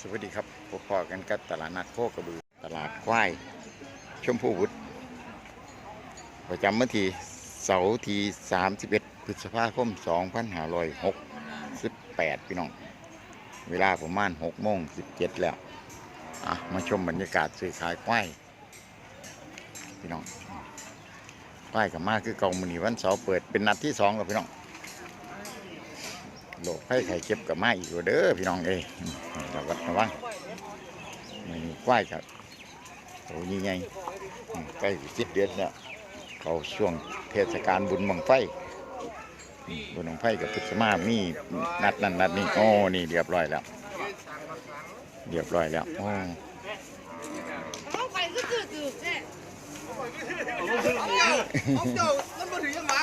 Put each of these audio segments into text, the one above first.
สวัสดีครับพบพอกันกับตลาดนัดโคกระบือ ตลาดควาย ชมพูวุฒประจำวันที่เสาร์ที่ 31พฤษภาคม 2568 พี่น้อง เวลาประมาณ6โมง17 แล้ว อะ มาชมบรรยากาศซื้อขายควาย พี่น้องควายกับมาคือเก่ามือนีวันเสาร์เปิดเป็นนัดที่สองแล้วพี่น้อง โรคไข้ไข้เจ็บกับมาอีกเด้อพี่น้องเอ้ยระวัดระวังมันควายครับโอ้ยใหญ่อืมใกล้สิบเดือนแล้วเขาช่วงเทศกาลบุญบังไฟบุญบังไฟกับพุทธมามีนัดนั่นนัดนี่โอ้นี่เรียบร้อยแล้ว เรียบร้อยแล้วโอ้เอาไปก็จืดจืดเนี่ยเอาเจ้ามันมาถึงยังมา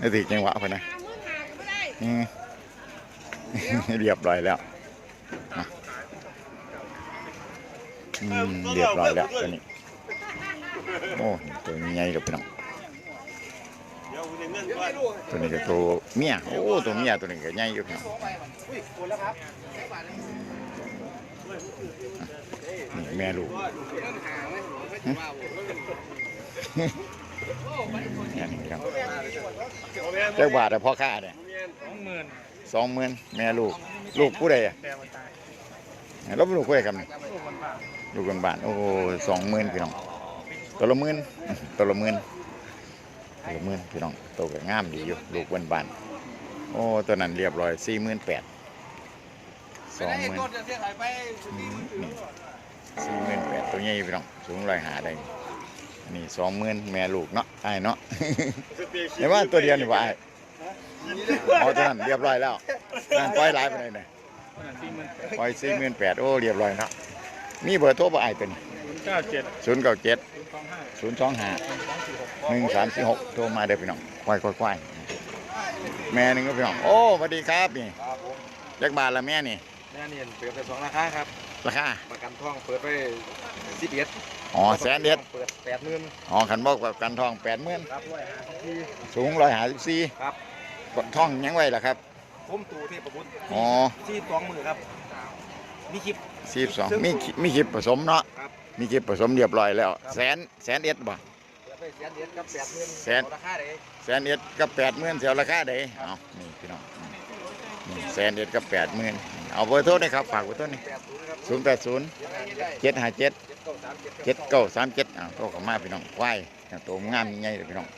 นี่ติจังหวะพอนะอืม เรียบร้อยแล้วอะอืมเรียบร้อยแล้วตัวนี้โอ้ตัวนี้ใหญ่กับพี่น้องเดี๋ยวเงินก่อนตัวนี้ก็ตัวเมียโอ้ตัวเมียตัวนี้ก็ใหญ่อยู่พี่น้องอุ้ยหมดแล้วครับนี่แม่ลูกนี่นี่ครับเจ้าบาทอะพ่อค้าเนี่ยสองหมื่น สองหมื่นแม่ลูก ลูกผู้ใดอะแต่มันตายแล้วเป็นลูกผู้ใดครับนี่ลูกมันบ้าลูกกันบ้านโอ้สองหมื่นพี่น้องตัวละหมื่นตัวละหมื่นตัวละหมื่นพี่น้องตัวก็งามดีอยู่ลูกวันบ้านโอ้ตัวนั้นเรียบร้อยสี่หมื่นแปดสองหมื่นจะเสียหายไปนี่สี่หมื่นแปดตัวใหญ่พี่น้องสูงร้อยหาได้นี่อันนี้สองหมื่นแม่ลูกเนาะไอ้ายเนาะเห็นว่าตัวเดียวนี่ว่าไอ้าย เอาตัวนั้นเรียบร้อยแล้วนั่นปล่อยหลายไปเลยเนี่ยสี่หมื่นปล่อยสี่หมื่นแปดโอ้เรียบร้อยเนาะมีเบอร์โทรบ่ไอ้ายเป็นเก้าเจ็ดศูนย์เก้าเจ็ดสองห้าศูนย์สองห้าสองสี่หกหนึ่งสามสี่หกโทรมาเด้อพี่น้องควายควายควายแม่หนึ่งก็พี่น้องโอ้สวัสดีครับนี่ครับผมจักบาทละแม่นี่แม่เนียนเปิดไปสองราคาครับราคาประกันท่องเปิดไปสิบเอ็ดอ๋อแสนเด็ดเปิดแปดหมื่นอ๋อขันบอกแบบกันทองแปดหมื่นครับร้อยห้าสิบสี่สูงร้อยห้าสิบสี่ครับ ท่องยังไว้ล่ะครับ ผมตูเทพบุตรอ๋อ ที่สองมือครับ มีคลิป สี่สองมีมีคลิปผสมเนาะครับ มีคลิปผสมเรียบร้อยแล้วครับแสนแสนเอ็ดบ่เปิดไปแสนเอ็ดกับแปดหมื่นแสนราคาไหนแสนเอ็ดกับแปดหมื่นเสียวราคาเด้เอานี่พี่น้องนี่แสนเอ็ดกับแปดหมื่นเอาเบอร์โทรหนะครับฝากเบอร์โทรนี่แปดศูนย์ครับศูนย์แปดศูนย์เจ็ดเจ็ดห้าเจ็ด เจ็ดเก้าสามเจ็ดเจ็ดเก้าสามเจ็ดอ่าโตกับมาพี่น้องควายตัวงามใหญ่เลยพี่น้อง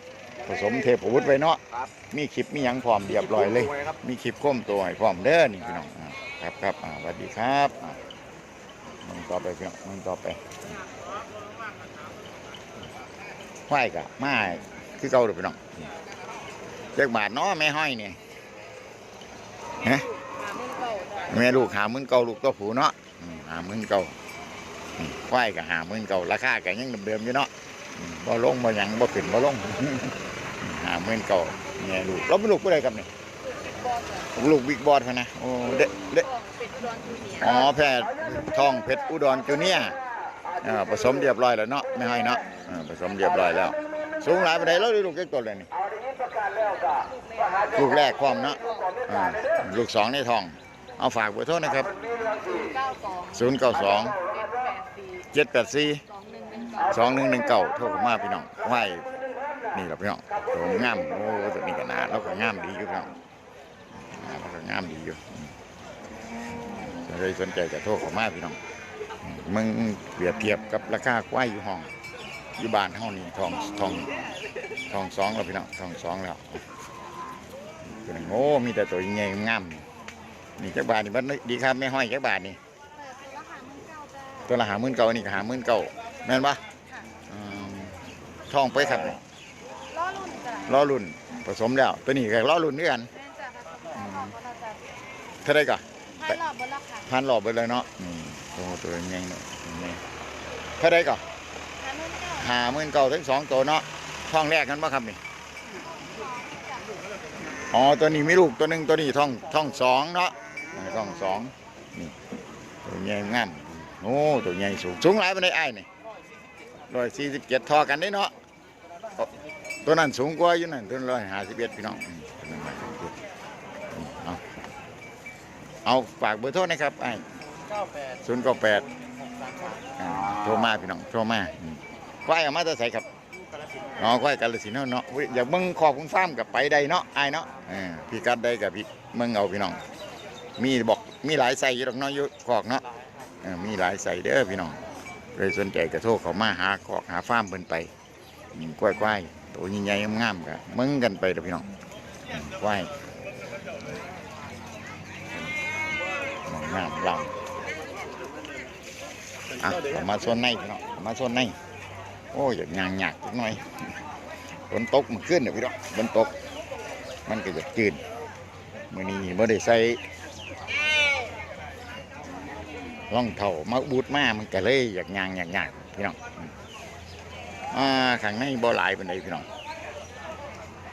ผสมเทพวุฒิไว้เนาะครับ มีคลิปมีหยังพร้อมเรียบร้อยเลยสวครับ มีคลิปโค้มตัวให้พร้อมเด้อนี่พี่น้องอ่าครับครับอ่าสวัสดีครับอ่ามึงต่อไปพี่น้องมึงต่อไปควายกะมาคือเก่าเด้อพี่น้องเรียกบาทเนาะแม่ห้อยนี่ฮะหามือเก่าจ้ะแม่ลูกหาหมื่นเก่าลูกตัวผูเนาะอืมหาหมื่นเก่าอืมควายก็หาหมื่นเก่าราคาก็ยังเดิมๆอยู่เนาะอืมบ่ลงบ่หยังบ่ขึ้นบ่ลง หาหมื่นเก่าแม่ลูกเราเป็นลูกผู้ใดครับนี่บอลจ้ะลูกบิ๊กบอสพะนะโอ้เด็เด็ของเป็ดดอนจูเนียร์อ๋อแพทย์ทองเพชรอุดรจูเนียร์อ่าผสมเรียบร้อยแล้วเนาะไม่ให้เนาะอ่าผสมเรียบร้อยแล้ว สูงหลายปานใดแล้วลูกเล็กตัวเลยนี่ลูกแรกความเนาะอ่าลูกสองในทอง เอาฝากเบอร์โทรนะครับศูนย์เก้าสอง092เจ็ดแปดสี่784สองหนึ่งหนึ่งเก้าสองหนึ่งหนึ่งเก่าโทรเข้ามาพี่น้องไหว นี่แหละพี่น้องตัวงามโอ้ตัวนี้ก็นาแล้วก็งามดีอยู่พี่น้องอ่าแล้วก็งามดีอยู่อืมถ้าใครสนใจจะโทรเข้ามาพี่น้องอืมมึงเปรียบเทียบกับราคาควายอยู่ห้องอยู่บ้านเฮานี่ทองทองทองสองแล้วพี่น้องทองสองแล้วตัวนี้โอ้มีแต่ตัวใหญ่ๆงามๆนี่จักบาทนี่บัดนี้ดีครับไม่ห้อยจักบาทนี่เปิดตัวละหามือเก่าจ้ะตัวละหาหมื่นเก่านี่ก็หาหมื่นเก่าแม่นปะค่ะอืมท่องไปครับนี่ล้อรุ่นจ้ะ ล้อรุ่นผสมแล้ว ตัวนี้ก็ล้อรุ่นด้วยกันแม่นจ้ะค่ะหลอกบนละจ้ะเท่าไรก็ให้หลอกบนละค่ะพันหลอบไปเลยเนาะนี่โอ้ตัวใหญ่เนาะนี่เท่าไรก็หามือเก่าหาหมื่นเก่าทั้งสองตัวเนาะท่องแรกกันปะครับนี่จ้ะอ๋อตัวนี้มีลูกตัวหนึ่งตัวนี้ท่องท่องสองเนาะอ่าท่องสองนี่ตัวใหญ่งามโอ้ตัวใหญ่สูงสูงหลายปานใดไอ้ายนี่ร้อยสี่สิบเจ็ดทอกันได้เนาะ ตัวนั้นสูงกว่าอยู่นั่นตัวร้อยห้าสิบเอ็ดพี่น้องอืมตัวนั้น151อืมเอาเอาฝากเบอร์โทรนะครับไอ้เก้เก้าแปดศูนย์เก้าแปดหกสามสามโทรมาพี่น้องโทรมาอืมควายเอามาจะใส่ครับกระสินอ๋อควายกาลสินธุ์เนาะเนาะอุ๊ยอยากเบิ่งขอบคุณฟ้าร์มกับไปได้เนาะอายเนาะเออพี่กัดได้กับพี่เมืองเอาพี่น้อง มีบอกมีหลายใส่อยู่ดอกเนาะอยู่ขอกเนาะเออมีหลายใส่เด้อพี่น้องเลยสนใจกระโทรเขามาหาขอกหาฟาร์มเพิ่นไปอืมควายควาย ตัวใหญ่ๆงามๆกันมึงกันไปเด้อพี่น้องอืมควงามลำอะมาส่วนในพี่น้องมาส่วนในโอ้ยอยากยางหยากจักหน่อยฝนตกมันขึ้นเดี๋ยวพี่น้องฝนตก มันก็อยากจืดมื่อนี้บ่ได้ใส่รองเท้ามาบูดมามันก็เลยอยากยางอยากหยากพี่น้อง อ่าข้างในบ่หลายปานใดพี่น้อง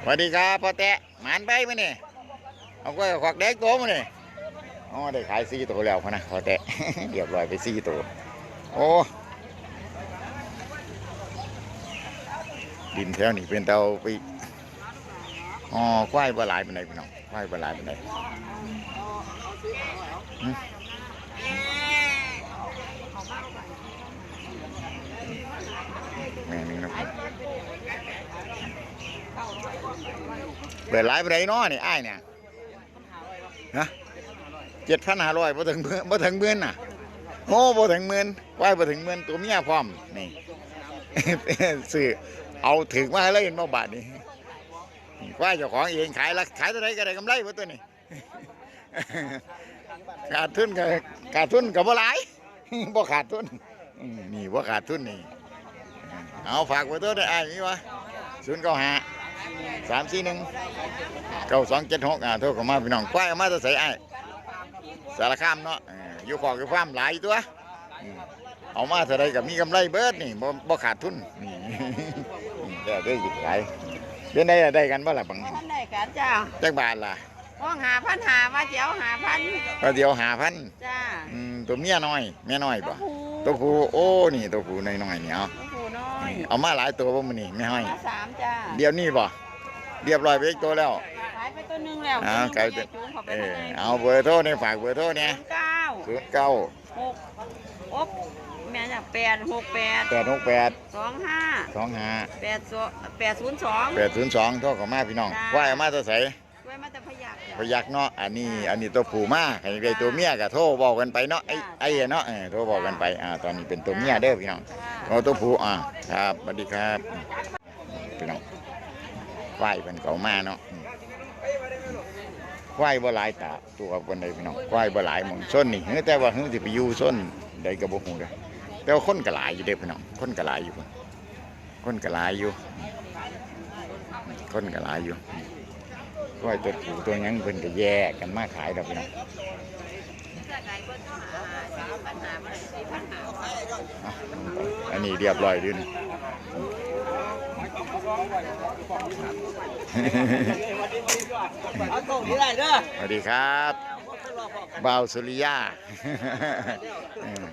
สวัสดีครับพ่อแตะหมานไปมื้อนี่เอาก็ขวักแดกตัวมื้อนี่อ๋อได้ขายสี่ตัวแล้วพนะพ่อแตะเรียบร้อยไปสี่ตัวโอ้ดินแถวนี้เป็นเตาไปอ๋อควายบ่หลายปานใดพี่น้องควายบ่หลายปานใดหึแม่นึงนะพี่ เปิดหลายปานเนาะนี่อ้ายเนี่ยฮะเจ็ดพันห้าร้อยบ่ถึงเมื่นบ่ถึงหมื่นน่ะโอ้บ่ถึงหมื่นควายบ่ถึงหมื่นตัวเมียพร้อมนี่ซื้อเอาถึงมาเลยเห็นบ่บาทนี่ว่าเจ้าของเองขายละขายเท่าไรก็ได้กำไรหมดตัวนี้ขาดทุนก็ขาดทุนกับบ่หลายบ่ขาดทุนนี่บ่ขาดทุนนี่ เอาฝากไว้ตัวได้อ้ายมีวะศูนย์เก้าห้าสามสี่หนึ่งเก้าสองเจ็ดหกอ่าโทรเข้ามาพี่น้องควายเอามาจะใส่อ้ายสารคามเนาะเอออยู่ขอกอยู่ฟาร์มหลายตัวอืมเอามาเท่าไรกับมีกำไรเบิดนี่บ่บ่ขาดทุนนี่เดี๋ยวได้หยิบขายเป็นได้ได้กันบ่ล่ะบังท่านได้กันจ้าจักบาทล่ะห้องหาพันหามาเจียวหาพันก็เดียวหาพันจ้าอืมตัวเมียน้อยเมียน้อยตับ่วผู้ตัวผู้โอ้นี่ตัวผู้น้อยๆนี่เอาตัวผู้น้อย เอามาหลายตัวบ่มื้อนี้ไม่ห้อยมาสามจ้าเดี๋ยวนี้บ่เรียบร้อยไปอีกตัวแล้วขายไปตัวหนึงแล้วอ่าตัวหนึ่งไก่ตัวใหญ่จูงเขาไปเออข้างในเอาเบอร์โทรนี่ฝากเบอร์โทรเนี่ยศูนย์เก้า09หกอบแม่จ้ะแปดหกแปด868สองห้า25แปดสองแปดศูนย์สอง802โทรเข้ามาพี่น้องจ้าว่าเอามาจะใส่ ไว้มาแต่พยักพยักเนาะอันนี้อันนี้ตัวผู้มาให้ได้ตัวเมียก็โทรบอกกันไปเนาะไอ้ไอ้เนาะเออโทรบอกกันไปอ่าตอนนี้เป็นตัวเมียเด้อพี่น้องเอาตัวผู้อ่าครับสวัสดีครับพี่น้องควายเป็นเขามาเนาะอืมควายบ่หลายตาตัวคนใดพี่น้องควายบ่หลายหมองส้นนี่เฮ้ยแต่ว่าเฮ้ยสิไปอยู่ส้นใดก็บ่ฮู้เด้อแต่ว่าคนก็หลายอยู่เด้อพี่น้องคนก็หลายอยู่พุ่นคนก็หลายอยู่คนก็หลายอยู่ ควายตัวผู้ตัวหยังเพิ่นก็แยกกันมาขายดอกพี่น้องอะอันนี้เรียบร้อยดีนะเอาตรงนี้ได้เด้อสวัสดีครับบ่าวสุริยาเออ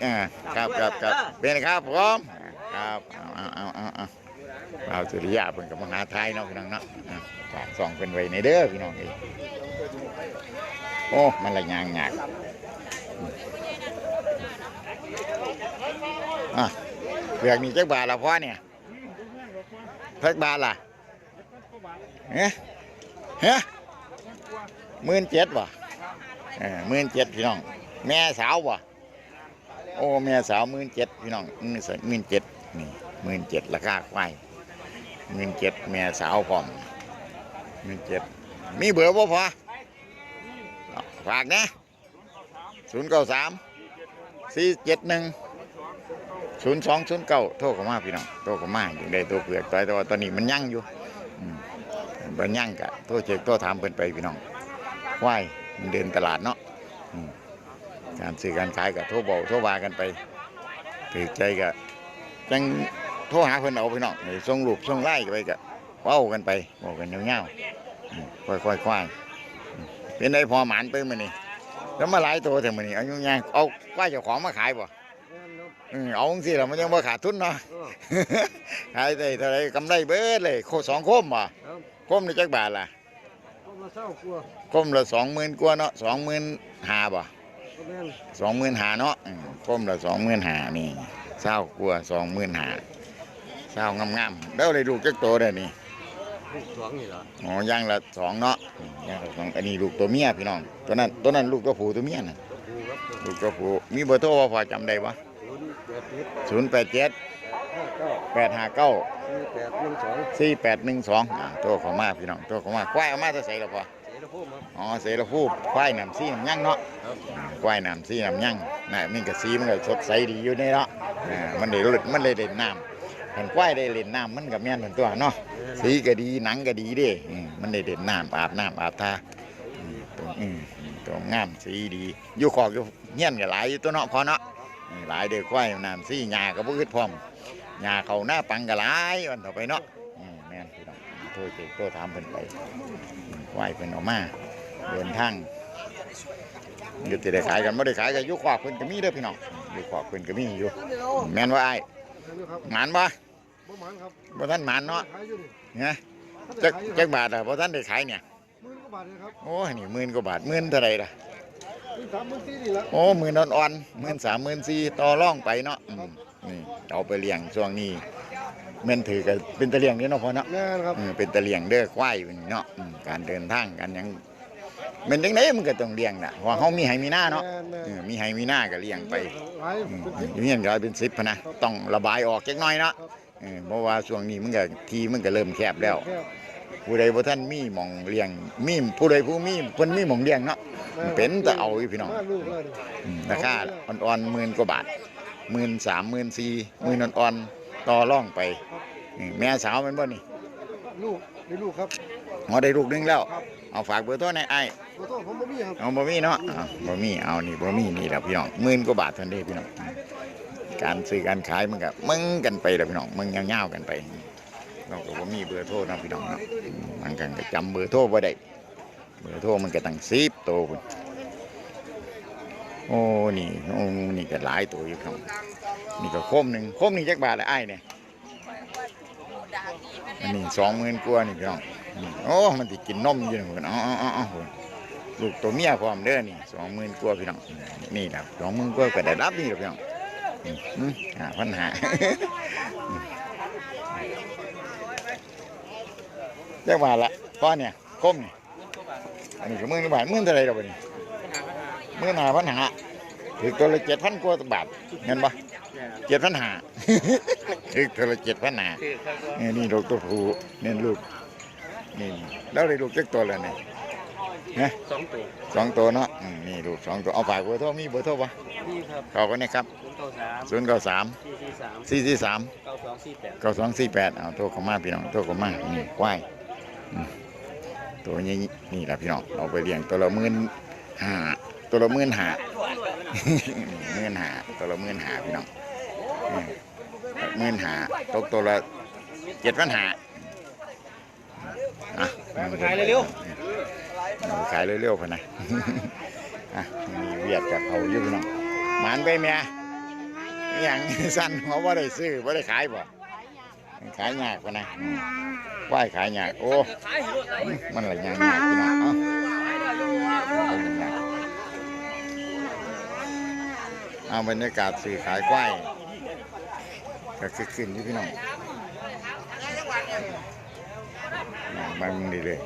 เออครับครับครับเป็นไงครับผมครับเอาเอาเอาเอา บ่าสุริยาเป็นกับมหาไทยเนาะพี่น้องเนาะฝากส่องเป็นไว้ในเด้อพี่น้องเอ้ยโอ้มันละยางหยากอะเปลือกนี่จักบาทละพ่อเนี่ยจักบาทล่ะเฮ้เฮ้หมื่นเจ็ดบ่เออหมื่นเจ็ดพี่น้อง แม่สาวบ่โอ้แม่สาวหมื่นเจ็ดพี่น้องหมื่นเจ็ดนี่หมื่นเจ็ดราคาควาย หมื่นเจ็ดแม่สาวพร้อมหมื่นเจ็ดมีเบอร์บ่พอฝากนะศูนย์เก้าสามสี่เจ็ดหนึ่งศูนย์สองศูนย์เก้าโทรเข้ามาพี่น้องโทรเข้ามาอยู่ได้ตัวเปลือกตัวต่ว่าตอนนี้มันยั่งอยู่มันยั่งกะโทรเช็คโทรถามเพิ่นไปพี่น้องควายมันเดินตลาดเนาะการซื้อการขายกับโทรบอกโทรวากันไปถือใจกะจัง โทรหาเพิ่นเอาพี่น้องให้ส่งรูปส่งไล่ไปกะเว้ากันไปบอกกันเงาวๆอืมค่อยๆควายอืมเป็นได้พอหมานไปมื้อนี้แล้วมาหลายตัวแต่มื้อนี้เอายุ่งยากเอาควายเจ้าของมาขายบ่อืมเอาจังซี่ล่ะมันยังบ่ขาดทุนเนาะขายได้เท่าไรกำไรเบิดเลยโคสองโคมบ่โคมนี่จักบาทล่ะมาเศร้ากลัวโคมละสองหมื่นกว่าเนาะสองหมื่นห้าบ่แม่นสองหมื่นหาเนาะอืมก้มละสองหมื่นหานี่เศร้ากลัวสองหมื่นหา เศร้างามๆแล้วเลยลูกจักโตได้นี่ลูกสองนี่เหรออ๋อย่างละสองเนาะอืมย่างละสองอันนี้ลูกตัวเมียพี่น้อง ตัวนั้นตัวนั้นลูกตัวผู้ตัวเมียน่ะตัวผู้ครับตัวลูกตัวผู้มีเบอร์โทรบ่พอจำได้ปะศูนย์แปดสิบศูนย์แปดเจ็ดห้าเก้าแปดห้าเก้าสี่แปดหนึ่งสองสี่แปดหนึ่งสองอ่าตัวเของมาพี่น้องตัวเของมาควายเอามาจะใส่ละพอเสรีภูมิครับอ๋อเสรภูมิควายน้ำซีน้ำยั่งเนาะ ครับควายน้ำซีน้ำยั่งน่ะมีกระสีมันก็สดใสดีอยู่นี่เนาะอ่ามันได้รดมันเลยเด่นน้ำ เห็นควายได้เล่นน้ำมันกับแม่นเหมือนตัวเนาะสีก็ดีหนังก็ดีเด้อืมมันได้เด่นน้ำอาบน้ำอาบท่าอืมตัวอืมตัวงามสีดีอยู่ขอกอยู่เงี้ยนก็หลายอยู่ตัวเนาะพอเนาะอืมหลายเด้อควายน้ำซีหญ้าก็บ่อึดพร้อมหญ้าเขาหน้าปังก็หลายวันต่อไปเนาะอืมแม่นพี่น้องโทษเจ๊โทษถามเพิ่นไปอืมควายเพิ่นออกมาเดินทางมันก็จะได้ขายกันไม่ได้ขายกันอยุคขอบเพิ่นก็มีเด้อพี่น้องอยุคขอบเพิ่นก็มีอยู่แม่นว่าไอ้ายครับหมานบ่ บ่หมันครับบ่ท่านหมานเนาะขายอยู่นี่นะจัจักกจัจักกบาทอะบ่ท่านได้ขายเนี่ยหมื่นกว่าบาทเลยครับโอ้ยนี่หมื่นกว่าบาทหมื่นเท่าไหร่ล่ะนี่สามหมื่นสี่นี่ละโอ้หมื่นอ่อนๆหมื่นสามหมื่นสี่ต่อรองไปเนาะอืมนี่เอาไปเลี้ยงช่วงนี้แม่นถือก็เป็นตะเลี้ยงนี่เนาะพ่อเนาะแม่นครับเออเป็นตะเลี้ยงเด้อควายอยู่นี่เนาะอืมการเดินทางกันหยังเป็นจังไดมันก็ต้องเลี้ยงน่ะเพราะเฮามีไห้มีหน้าเนาะแม่นแม่นเออมีไห้มีหน้าก็เลี้ยงไป หลายอืมเป็นสิบอยู่เงี้ยก็เป็นสิบพะนะ ต้องระบายออกจักหน่อยเนาะครับ เออเพราะว่าช่วงนี้มันก็ทีมันก็เริ่มแคบแล้วแค่ผู้ใดบ่ท่านมีหม่องเลี้ยงมีผู้ใดผู้มีเพิ่นมีหม่องเลี้ยงเนาะมันเป็นแต่เอาอยู่พี่น้องมาลูกเลยอืมราคาอ่อนๆหมื่นกว่าบาทหมื่นสามหมื่นสี่หมื่นอ่อนๆต่อร่องไปอืมแม่สาวแมันบ่นี่ลูกได้ลูกครับอ๋อได้ลูกหนึงแล้วครับเอาฝากเบอร์โทรในไอ้ายขอโทษผมบ่มีครับ เอาบ่มีเนาะอ้าวบ่มีเอานี่บ่มีนี่แหละพี่น้องหมื่นกว่าบาทเท่านั้นเด้พี่น้อง การซื้อการขายมันก็มึงกันไปแหละพี่น้องมึงยาวๆกันไปเราก็บ่มีเบอร์โทรนะพี่น้องเนาะมันกันก็จำเบอร์โทรบ่ได้เบอร์โทรมันก็ตั้ง10โตวพุ่นโอ้นี่โอ้นี่ก็หลายตัวอยู่ครับนี่ก็โคมหนึ่งโคมหนี่งจักบาทละอ้เนี่ยอันนี้20,000กว่านี่พี่น้องโอ้มันสิกินนมอยู่นี่พุ่นเอ๋อาๆๆลูกตัวเมียพร้อมเด้อนี่สองหมื่นกว่าพี่น้องนี่ครับสองหมื่นกว่าก็ได้รับนี่หรอกพี่น้อง หาปัญหาเรียกว่าละก้อนเนี่ยก้มเนี่ยอันนี้ก็หมื่นกว่าบาทหมื่นเท่าไหรเราไปนี่หมื่นหาพันหาถือตัวละเจ็ดพันกว่าบาทเงินปะเจ็ดพันหาถือตัวละเจ็ดพันหานี่นี่ลูกตัวผู้นี่ลูกนี่แล้วเลยลูกเจ็กตัวแล้วเนี่ย นะสองตัวสองตัวเนาะอืมนี่ลูกสองตัวเอาฝากเบอร์โทรมีเบอร์โทรปะนี่ครับขอกันนะครับศูนย์เก้าสามศูนย์เก้าสามสี่สี่สามสี่สี่สามเก้าสองสี่แปดเก้าสองสี่แปดเอาโทรเข้ามาพี่น้องโทรเข้ามานี่ควายอืมตัวนี้นี่แหละพี่น้องเอาไปเลี้ยงตัวละหมื่นห้าตัวละหมื่นห้า หมื่นห้าตัวละหมื่นห้าพี่น้องอืมหมื่นห้าตกตัวละเจ็ดพันห้าอะไปขายเร็วเอาไป ขายเร็วๆพะนะอะมีเวียดกับเขาอยู่พี่น้องหมานไปเมียอย่างสั้นเขาว่าได้ซื้อว่าได้ขายบ่ขายยากพะนะไหวขายยากโอ้มันอะไรยากยากพี่น้องเอาบรรยากาศสื่อขายควายก็คือขึ้นที่พี่น้องย่างบางดีเลย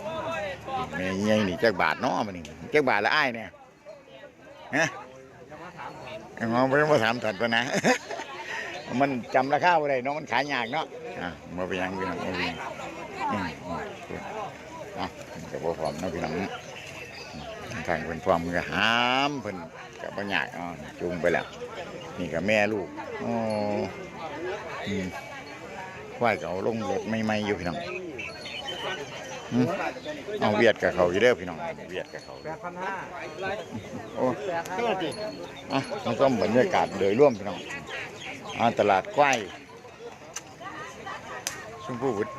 แม่ใหญ่นี่จักบาทเนาะมันนี่จักบาทละอ้ายเนี่ยฮะเอาไปมาถามถัดตัวนะ มันจำราคาบ่ได้เนาะมันขายยากเนาะอะมาไปยังพี่น้องมาไปยังอะก็บ่พร้อมเนาะพี่น้องทางเพิ่นพร้อมก็หามเพิ่นก็บ่ยากอ๋อจูงไปแล้ว นี่ก็แม่ลูกอ้อืมควายก็เอาลงรถใหม่อยู่พี่น้อง เอาเวียดกับเขาอยู่เด้อพี่น้องเวียดกับเขาแปดพันห้าโอ้แปดห้าดิอะมันก็บรรยากาศโดยร่วมพี่น้องอ่าตลาดควายชมพู่วุฒิ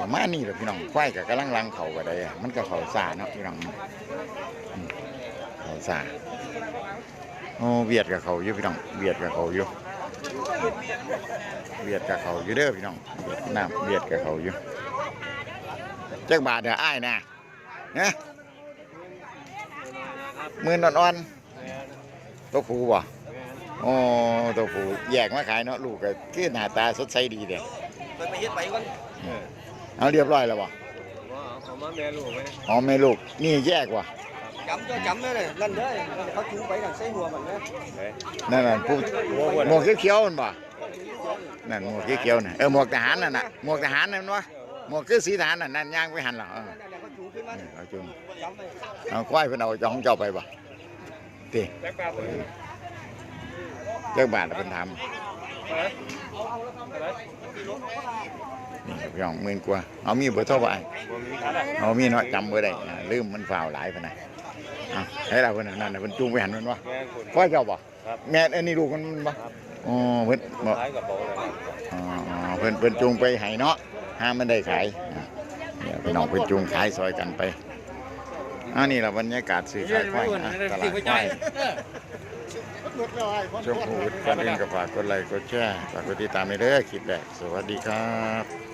ประมาณนี้แหละพี่น้องควายกับกำลังลังเขาก็ได้อะมันก็เขาซาเนาะพี่น้องอืมเขาซาโอ้เวียดกับเขาอยู่พี่น้องเวียดกับเขาอยู่เวียดกับเขาอยู่เด้อพี่น้องเวียดน้ำเวียดกับเขาอยู่ จักบาทเด้ออ้ายนะนะมือนอ่อนๆตัวผู้บ่โอ้ตัวผู้แยกมาขายเนาะลูกก็คือหน้าตาสดใสดีเด้ไปไปยึดไปก่อนเอาเรียบร้อยแล้วบ่ว่าเอามาแม่ลูกไหมอ๋อแม่ลูกนี่แยกว่ะจำก็จำเลยนั่นเด้อเขาจูงไปกันใส่หัวมันนะนั่นน่ะผู้หมวกเขียวๆมันบ่นั่นหมวกเขียวๆน่ะเออหมวกทหารนั่นน่ะหมวกทหารนั่นวะ หมวกคือสีทหารน่ะนั่นย่างไปหันเหรอเออ เขาจูงขึ้นมา เออเอาจุง จำไป เอาควายเพิ่นเอาของเจ้าไปบ่ติ แจ็คปลาตัวนี้ เจ้าบาทน่ะเพิ่นถามนี่พี่น้องหมื่นกว่าเอามีเบอร์โทรบ่อ้ายเอามีเนาะจำบ่ได้อ่าลืมมันฝ่าวหลายปานใดเอาให้เราเพิ่นน่ะนั่นน่ะเพิ่นจูงไปหันมันวะ แม่คน ควายเจ้าบ่ ครับ แม่อันนี้ลูกมันบ่อ๋อเพิ่นบ่ ท้ายกับเบาเลย อ๋อเพิ่นเพิ่นจูงไปให้เนาะ ห้ามมันได้ขายเดี๋ยพี่น้องเพิ่นจูงขายซอยกันไปอันนี้ล่ะบรรยากาศซื้อขายควายนะตลาดควายชมพูก่อนอื่นก็ฝากกดไลค์กดแชร์ฝากกดติดตามไว้เด้อคลิปแรกสวัสดีครับ